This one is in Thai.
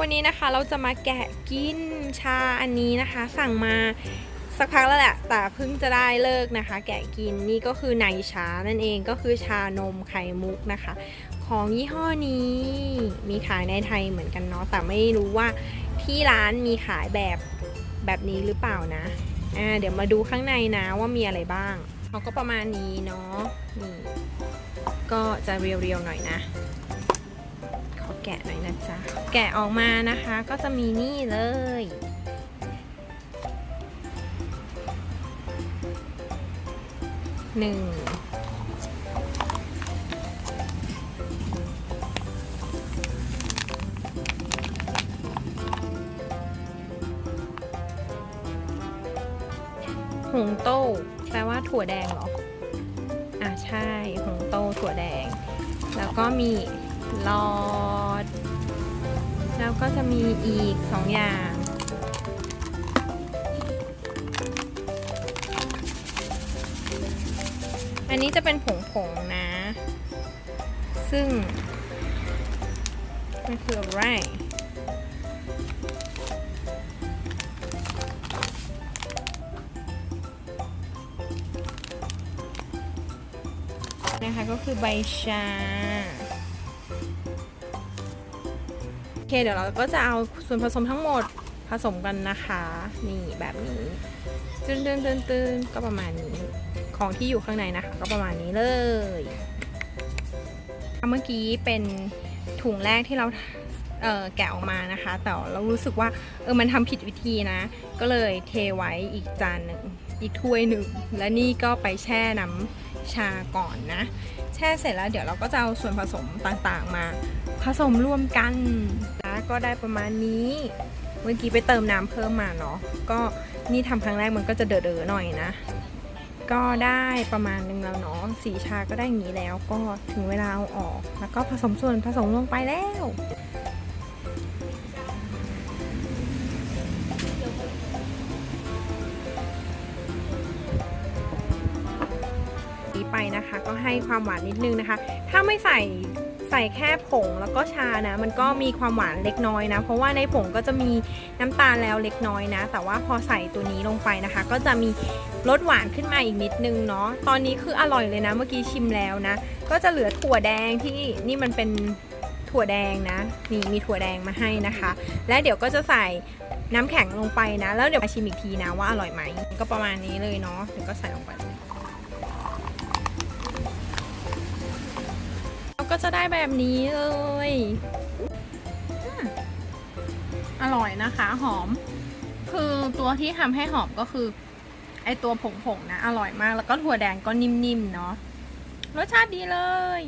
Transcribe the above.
วันนี้นะคะเราจะมาแกะกินชาอันนี้นะคะ สั่งมาสักพักแล้วแหละแต่เพิ่งจะได้เลิกนะคะ แกะกินนี่ก็คือในชานั่นเองก็คือชานมไข่มุกนะคะ ของยี่ห้อนี้มีขายในไทยเหมือนกันเนาะแต่ไม่รู้ว่าที่ร้านมีขายแบบแบบนี้หรือเปล่านะอ่าเดี๋ยวมาดูข้างในนะว่ามีอะไรบ้างเขาก็ประมาณนี้เนาะนี่ก็จะเรียวๆหน่อยนะ แกะหน่อยนะจ๊ะ แกะออกมานะคะก็จะมีนี่เลย หนึ่ง หงโต้แปลว่าถั่วแดงเหรอ อะใช่ หงโต้ถั่วแดง แล้วก็มี หลอด แล้วก็จะมีอีกสองอย่าง อันนี้จะเป็นผงผงๆนะ ซึ่ง มันคืออะไรนะคะก็คือใบชา เคเดี๋ยวเราก็จะเอาส่วนผสมทั้งหมดผสมกันนะคะ นี่แบบนี้ตึ้นตึ้นตึ้นตึ้นก็ประมาณนี้ของที่อยู่ข้างในนะคะ ก็ประมาณนี้เลยเมื่อกี้เป็นถุงแรกที่เราเแกะออกมานะคะ แต่เรารู้สึกว่าเออมันทำผิดวิธีนะ ก็เลยเทไว้อีกจานหนึ่งอีกถ้วยหนึ่งและนี่ก็ไปแช่น้ำชาก่อนนะ แช่เสร็จแล้วเดี๋ยวเราก็จะเอาส่วนผสมต่างๆมา ผสมรวมกัน ก็ได้ประมาณนี้ เมื่อกี้ไปเติมน้ำเพิ่มมาเนาะก็นี่ทำครั้งแรกมันก็จะเด๋อๆหน่อยนะ ก็ได้ประมาณนึงแล้วเนาะสีชาก็ได้อย่างนี้แล้วก็ถึงเวลาเอาออก แล้วก็ผสมส่วนผสมลงไปแล้ว นะคะ ก็ให้ความหวานนิดนึงนะคะ ถ้าไม่ใส่ใส่แค่ผงแล้วก็ชานะ มันก็มีความหวานเล็กน้อยนะ เพราะว่าในผงก็จะมีน้ำตาลแล้วเล็กน้อยนะ แต่ว่าพอใส่ตัวนี้ลงไปนะคะ ก็จะมีรสหวานขึ้นมาอีกนิดนึงเนาะ ตอนนี้คืออร่อยเลยนะ เมื่อกี้ชิมแล้วนะ ก็จะเหลือถั่วแดงที่นี่มันเป็นถั่วแดงนะ นี่มีถั่วแดงมาให้นะคะ และเดี๋ยวก็จะใส่น้ำแข็งลงไปนะ แล้วเดี๋ยวมาชิมอีกทีนะว่าอร่อยไหม ก็ประมาณนี้เลยเนาะเดี๋ยวก็ใส่ลงไป ก็จะได้แบบนี้เลยอร่อยนะคะ หอม คือตัวที่ทำให้หอมก็คือ ไอตัวผงๆนะ อร่อยมากแล้วก็ถั่วแดงก็นิ่มๆเนาะรสชาติดีเลย